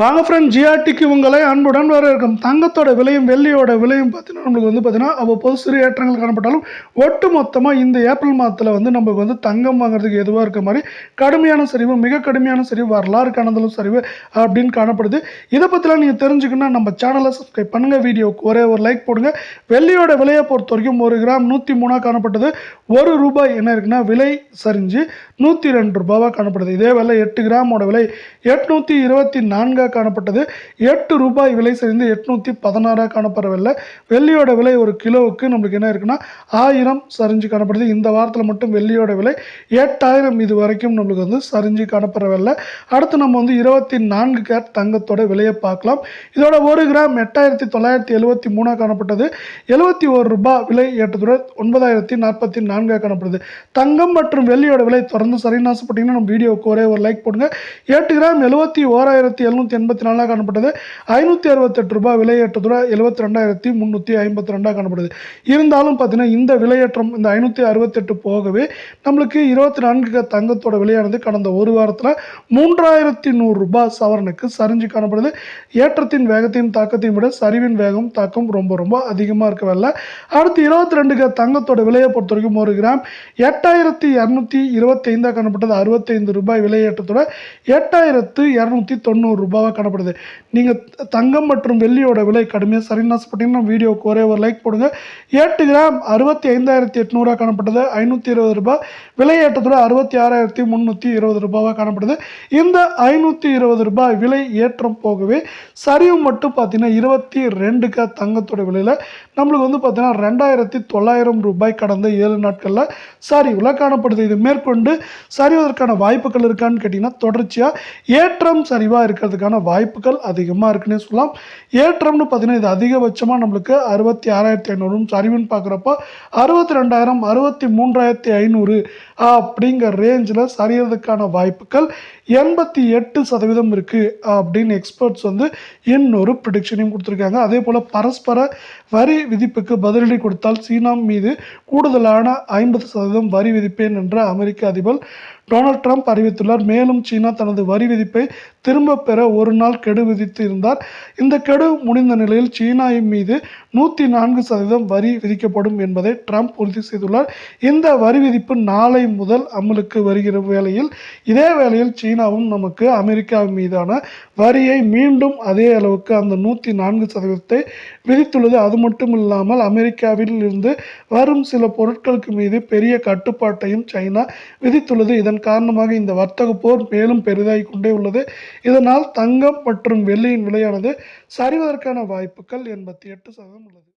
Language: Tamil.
வாங்க ஃப்ரெண்ட் ஜிஆர்டிக்கு உங்களை அன்புடன் வரவேற்கும். தங்கத்தோட விலையும் வெள்ளியோட விலையும் பார்த்தீங்கன்னா நம்மளுக்கு வந்து பார்த்தீங்கன்னா அவ்வப்போது சிறு ஏற்றங்கள் காணப்பட்டாலும் ஒட்டு மொத்தமாக இந்த ஏப்ரல் மாதத்தில் வந்து நமக்கு வந்து தங்கம் வாங்குறதுக்கு எதுவாக இருக்க மாதிரி கடுமையான சரிவு மிக கடுமையான சரிவு வரலாறு காணாதலும் சரிவு அப்படின்னு காணப்படுது. இதை பற்றிலாம் நீங்கள் தெரிஞ்சுக்கணும்னா நம்ம சேனலை சப்ஸ்கிரைப் பண்ணுங்கள் வீடியோக்கு ஒரே ஒரு லைக் போடுங்க. வெள்ளியோட விலையை பொறுத்த வரைக்கும் ஒரு கிராம் நூற்றி மூணாக காணப்பட்டது. ஒரு ரூபாய் என்ன இருக்குன்னா விலை சரிஞ்சு நூற்றி ரெண்டு ரூபாவாக காணப்படுது. இதே வேலை எட்டு கிராமோட விலை எட்நூற்றி இருபத்தி நான்காக காணப்பட்டது. எட்டு ரூபாய் விலை சரிந்து எட்நூற்றி பதினாறாக காணப்படவில்லை. வெள்ளியோட விலை ஒரு கிலோவுக்கு நம்மளுக்கு என்ன இருக்குன்னா ஆயிரம் சரிஞ்சு காணப்படுது. இந்த வாரத்தில் மட்டும் வெள்ளியோட விலை எட்டாயிரம் இது வரைக்கும் நம்மளுக்கு வந்து சரிஞ்சு காணப்படவில்லை. அடுத்து நம்ம வந்து இருபத்தி நான்கு கேரட் தங்கத்தோட விலையை பார்க்கலாம். இதோட ஒரு கிராம் எட்டாயிரத்தி தொள்ளாயிரத்தி எழுபத்தி மூணாக காணப்பட்டது. எழுபத்தி ஒரு ரூபாய் விலை ஏற்றத்துடன் ஒன்பதாயிரத்தி நாற்பத்தி நான்காக காணப்படுது. தங்கம் மற்றும் வெள்ளியோட விலை தொடர்ந்து சரின்னு ஆசைப்பட்டீங்கன்னா நம்ம வீடியோவுக்கு ஒரே ஒரு லைக் போடுங்க. எட்டு கிராம் எழுபத்தி ஓராயிரத்தி எழுநூற்றி எண்பத்தி நாலாக காணப்பட்டது. ஐநூற்றி அறுபத்தெட்டு ரூபாய் விலையேற்றத்துடன் எழுபத்தி ரெண்டாயிரத்தி முந்நூற்றி ஐம்பத்தி ரெண்டாக காணப்படுது. இருந்தாலும் பார்த்தீங்கன்னா இந்த விலையேற்றம் இந்த ஐநூற்றி அறுபத்தெட்டு போகவே நம்மளுக்கு இருபத்தி நான்கு தங்கத்தோட விலையானது கடந்த ஒரு வாரத்தில் மூன்றாயிரத்தி நூறு ரூபாய் சவரனுக்கு சரிஞ்சு காணப்படுது. ஏற்றத்தின் வேகத்தையும் தாக்கத்தையும் விட சரிவின் வேகம் தாக்கம் ரொம்ப ரொம்ப அதிகமாக இருக்கவில்லை அடுத்து இருபத்தி ரெண்டுக்கு தங்கத்தோட விலையை பொறுத்த வரைக்கும் ஒரு கிராம் எட்டாயிரத்தி இரநூத்தி இருபத்தைந்தாக காணப்பட்டது. அறுபத்தைந்து ரூபாய் விலையேற்றத்தோட எட்டாயிரத்து இரநூத்தி தொண்ணூறு ரூபாய் ரூபாவாக காணப்படுது. நீங்கள் தங்கம் மற்றும் வெள்ளியோட விலை கடுமையாக சரின்னு ஆசைப்பட்டீங்கன்னா வீடியோவுக்கு ஒரே ஒரு லைக் போடுங்க. எட்டு கிராம் அறுபத்தி ஐந்தாயிரத்தி எட்நூறுவா காணப்பட்டது ஐநூற்றி இருபது ரூபாய். விலை விலையேற்றத்தோட அறுபத்தி ஆறாயிரத்தி முந்நூற்றி இருபது ரூபாவாக காணப்படுது. இந்த ஐநூற்றி இருபது ரூபாய் விலை ஏற்றம் போகவே சரிவு மட்டும் பார்த்தீங்கன்னா இருபத்தி ரெண்டுக்கு தங்கத்தோட விலையில் நம்மளுக்கு வந்து பார்த்தீங்கன்னா ரெண்டாயிரத்தி தொள்ளாயிரம் ரூபாய் கடந்த ஏழு நாட்களில் சரிவில் காணப்படுது. இது மேற்கொண்டு சரிவதற்கான வாய்ப்புகள் இருக்கான்னு கேட்டிங்கன்னா தொடர்ச்சியாக ஏற்றம் சரிவாக இருக்கிறதுக்கான வர்றதுக்கான வாய்ப்புகள் அதிகமாக இருக்குன்னே சொல்லலாம். ஏற்றம்னு பார்த்தீங்கன்னா இது அதிகபட்சமாக நம்மளுக்கு அறுபத்தி ஆறாயிரத்தி ஐநூறும் சரிவுன்னு பார்க்குறப்போ அறுபத்தி ரெண்டாயிரம் அறுபத்தி மூன்றாயிரத்தி ஐநூறு அப்படிங்கிற ரேஞ்சில் சரியறதுக்கான வாய்ப்புகள் எண்பத்தி எட்டு சதவீதம் இருக்குது அப்படின்னு எக்ஸ்பர்ட்ஸ் வந்து இன்னொரு ப்ரிடிக்ஷனையும் கொடுத்துருக்காங்க. அதே போல் பரஸ்பர வரி விதிப்புக்கு பதிலடி கொடுத்தால் சீனா மீது கூடுதலான ஐம்பது சதவீதம் வரி விதிப்பேன் என்ற அமெரிக்க அதிபர் டொனால்ட் ட்ரம்ப் அறிவித்துள்ளார். மேலும் சீனா தனது வரி விதிப்பை திரும்ப பெற ஒரு நாள் கெடு விதித்து இருந்தார். இந்த கெடு முடிந்த நிலையில் சீனாவின் மீது நூற்றி நான்கு சதவீதம் வரி விதிக்கப்படும் என்பதை ட்ரம்ப் உறுதி செய்துள்ளார். இந்த வரி விதிப்பு நாளை முதல் அமலுக்கு வருகிற வேளையில் இதே வேளையில் சீனாவும் நமக்கு அமெரிக்கா மீதான வரியை மீண்டும் அதே அளவுக்கு அந்த நூற்றி நான்கு சதவீதத்தை விதித்துள்ளது. அது மட்டும் இல்லாமல் அமெரிக்காவில் இருந்து வரும் சில பொருட்களுக்கு மீது பெரிய கட்டுப்பாட்டையும் சைனா விதித்துள்ளது. இதன் காரணமாக இந்த வர்த்தக போர் மேலும் பெரிதாகி கொண்டே உள்ளது. இதனால் தங்கம் மற்றும் வெள்ளியின் விலையானது சரிவதற்கான வாய்ப்புகள் எண்பத்தி எட்டு சதவீதம் உள்ளது.